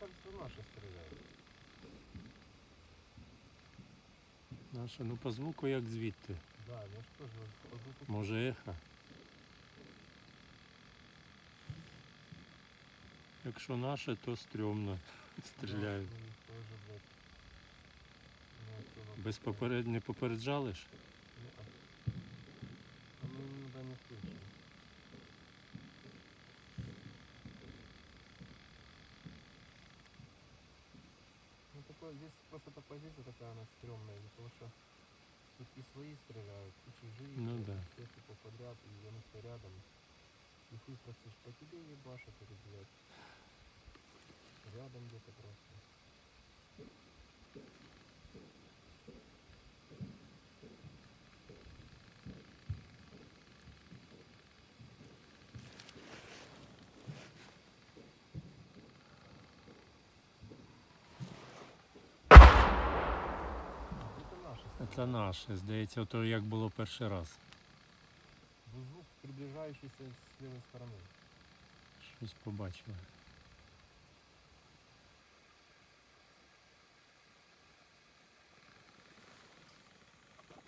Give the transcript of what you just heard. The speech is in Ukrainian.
Це наші стріляють. Наше, ну по звуку як звідти. Да, я ж теж по звуку Може ехо. Якщо наше, то стрьомно стріляють. Ну, блядь, не Без поперед... не попереджали ж? Не-а. А мы никогда не слышали. Такое, здесь просто эта позиция такая, она стрёмная, из-за того, что тут и свои стреляют, и чужие, Ну блядь, да. все типа подряд, и они все рядом. И хуй простишь, по тебе ебашат или, блядь, рядом где-то просто. Це наше. Здається, то як було перший раз. Звук приближаючийся з лівої сторони. Щось побачили.